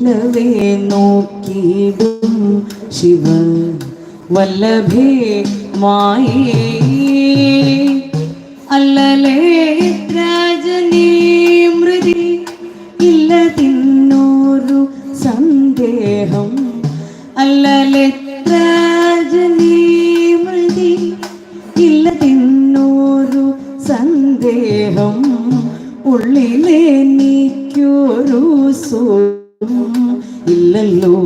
വല്ലവേ നോക്കിയിടും ശിവ വല്ലഭേ മായേ. അല്ലലേ രാജനീ മൃതി ഇല്ല തിന്നോരു സന്ദേഹം. അല്ലലേ രാജനീ മൃതി ഇല്ല തിന്നോരു സന്ദേഹം. ഉള്ളിലെ നീക്കൊരു സോം ഇല്ലല്ലോ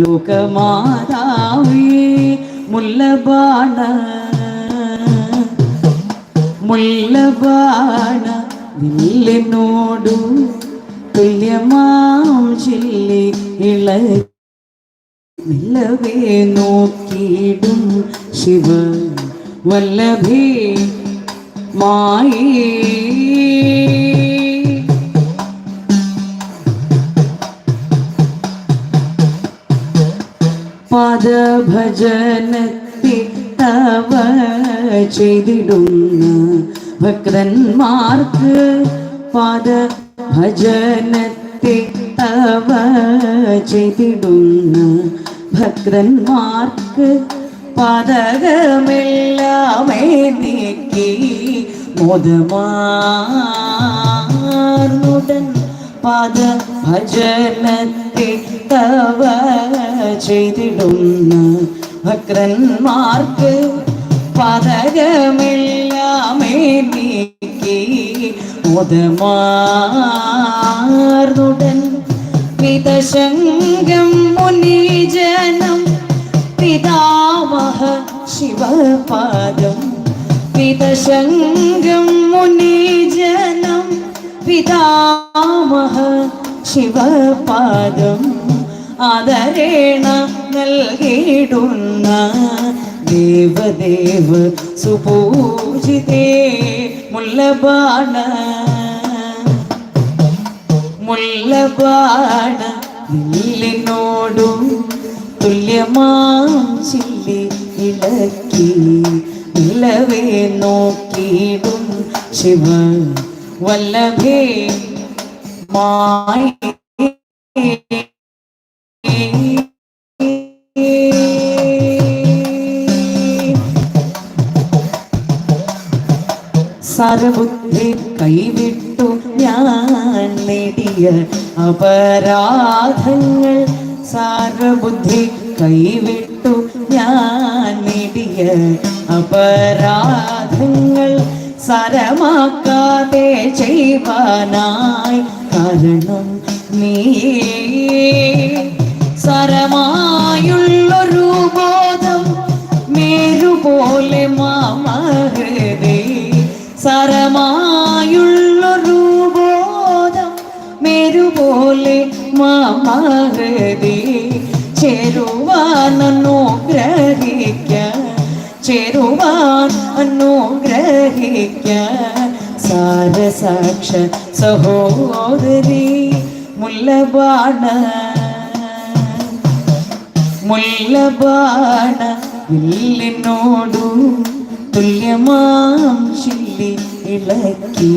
ലോകമാതാവേ മുല്ലബാണ മുല്ലബാണ നില്ലിനോടു തുല്യമാം ചില്ലി ഇള നിലവേ നോക്കിയിടും ശിവ വല്ലഭേ മായി. പദഭജനത്തെ തവ ചെയ്തിടുന്ന ഭക്തന്മാർക്ക് പാദ ഭജനത്തി തവ ചെയ്തിടുന്ന ഭക്തന്മാർക്ക് പതകമെല്ലാമേ നീക്കി മോദമാർന്നുടൻ പാദ ഭജനത്തെ തവ ചെയ്തിടുന്ന ഭക്തന്മാർക്ക് പതകമില്ലാമേ നീക്കി മോദമാർന്നുടൻ പിതശങ്കം മുനിജനം പിതാമഹ ശിവപാദം പിതശങ്കം മുനിജനം പിതാമഹ ശിവപാദം ആദരേണ നൽകിയിടുന്ന ദേവദേവ സുപൂജിതേ മുല്ലബാണ. മുല്ലബാണ നില്ലിനോടും തുല്യമാം ചില്ലി ഇളക്കി നിലവേ നോക്കിയിടും ശിവ വല്ലഭേ മായി സർബുദ്ധി കൈവിട്ടു ഞാൻ നേടിയ അപരാധങ്ങൾ സാരബുദ്ധി കൈവിട്ടു ഞാൻ നേടിയ അപരാധങ്ങൾ സരമാക്കാതെ ചെയ്യുവാനായി കാരണം നീ സരമായുള്ളൊരു ബോധം മേരുപോലെ മാമഹൃദേ സരമായുള്ളൊരു ബോധം മേരുപോലെ മാമഹൃദേ ചേരുവാൻ ഗ്രഹിക്ക ചേരുവാൻ സാരസാക്ഷ സഹോദരി മുല്ലബാണ. മുല്ലബാണ വില്ലിനോടു തുല്യമാം ചില്ലി ഇളക്കി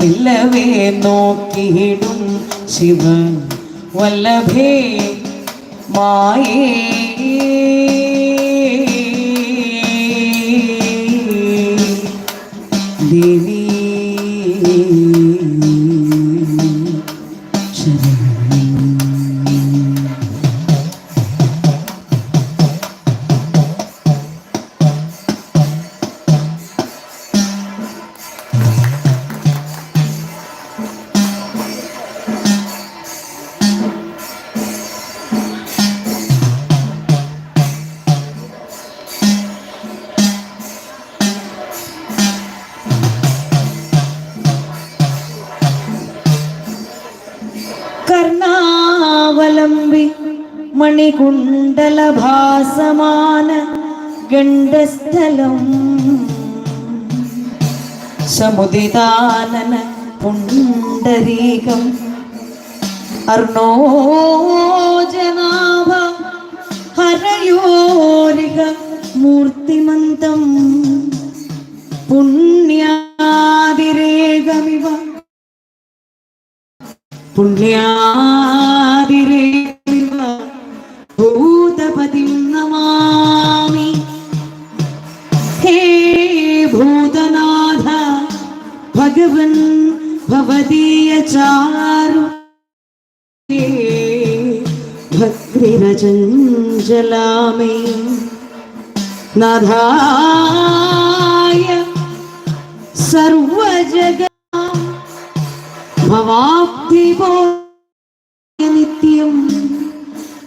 നിലവേ നോക്കിയിടും ശിവ വല്ലഭേ മായേ. ദേവി mim. കർണാവലംബി മണികുണ്ടലഭാസമാന ഗണ്ഡസ്ഥലം. സമുദിതാനന പുണ്ടരീകം. അർണോജനാഭ ഹരയോരിക മൂർത്തിമന്തം. പുണ്യാതിരേവ ഭൂതപതിം നമാമി ഹേ ഭൂതനാഥ ഭഗവൻ ഭവദീയ ചാരു. ഭക്തിരചഞ്ചലാമേ. നധായ സർവജഗ ഭവാബ്ധിപോ നിത്യം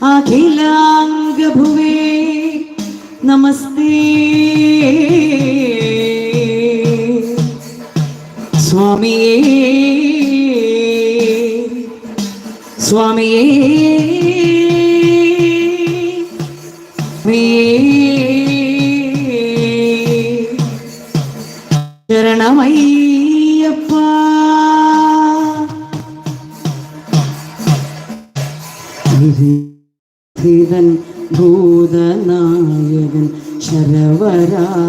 അഖിലാംഗഭുവേ. നമസ്തേ.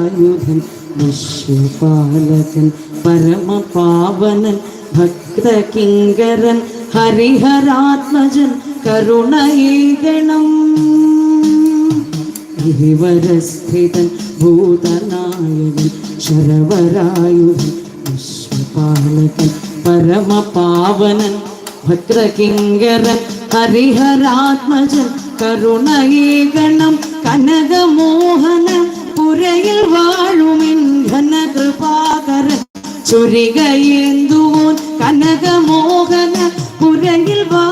ശരവരായുധൻ വിശ്വപാലകൻ പരമപാവനൻ ഭക്തകിങ്കരൻ ഹരിഹരാത്മജൻ കരുണയേകണം. ഗിരിവരസ്ഥിതൻ ഭൂതനായകൻ ശരവരായുധൻ വിശ്വപാലകൻ പരമപാവനൻ ഭദ്രകിങ്കരൻ ഹരിഹരാത്മജൻ കരുണയേകണം. കനകമോഹന പുരയിൽ വാഴുമിൻ ഘനകൃപാകരൻ ചുരികയേന്തുവോൻ കനകമോഹന പുരയിൽ വാ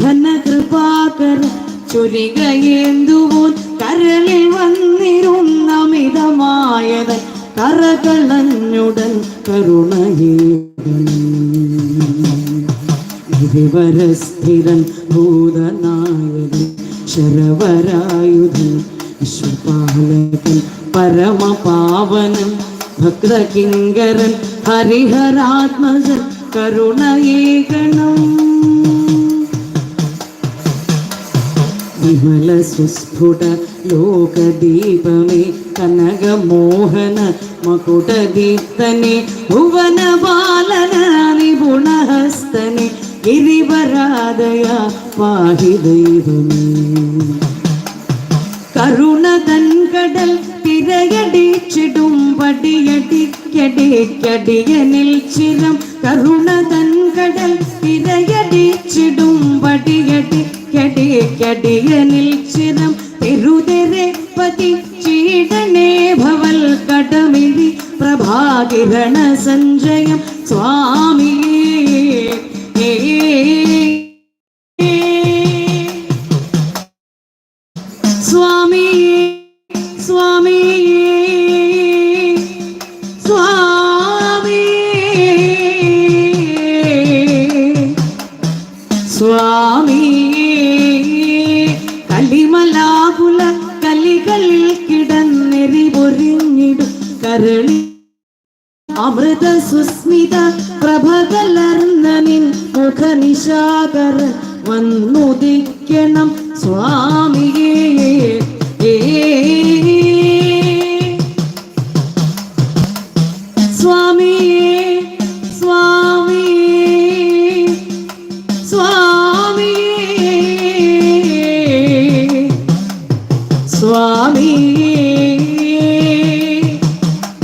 ഘനകൃപാകര ചുരികയേന്തുവോൻ കരളിൽ വന്നിരുന്ന മിതമായവൻ കറകളഞ്ഞുടൻ കരുണയേവരസ്ഥിരൻ ഭൂതനായകൻ ശരവരായുധൻ വിശ്വപാലകൻ പരമപാവനൻ ഭക്തകിങ്കരൻ ഹരിഹരാത്മജൻ കരുണയേകണം വിമല സുസ്ഫുട ലോകദീപമേ കനകമോഹന മകുടദീപ്തനെ ഭുവനപാലന നിപുണഹസ്തനെ ഗിരിവരാദയ പാഹി ദൈവമേ കരുണതൻ കടൽ തിരയടിച്ചിടും പടിയടിക്കടിക്കടിയനിൽ ചിരം. കരുണതൻകടൽ തിരയടിച്ചിടും പടിയടിക്കടിക്കടിയനിൽ ചിരം. തിരുതെരെ പതി ചീടനേ ഭവൽ കടമിരി പ്രഭാകിരണ സഞ്ജയം സ്വാമിയേ. പൊരിഞ്ഞിടും കരളി. അമൃത സുസ്മിത പ്രഭകലർന്ന നിൻ വന്നുദിക്കണം സ്വാമിയേ. ഏ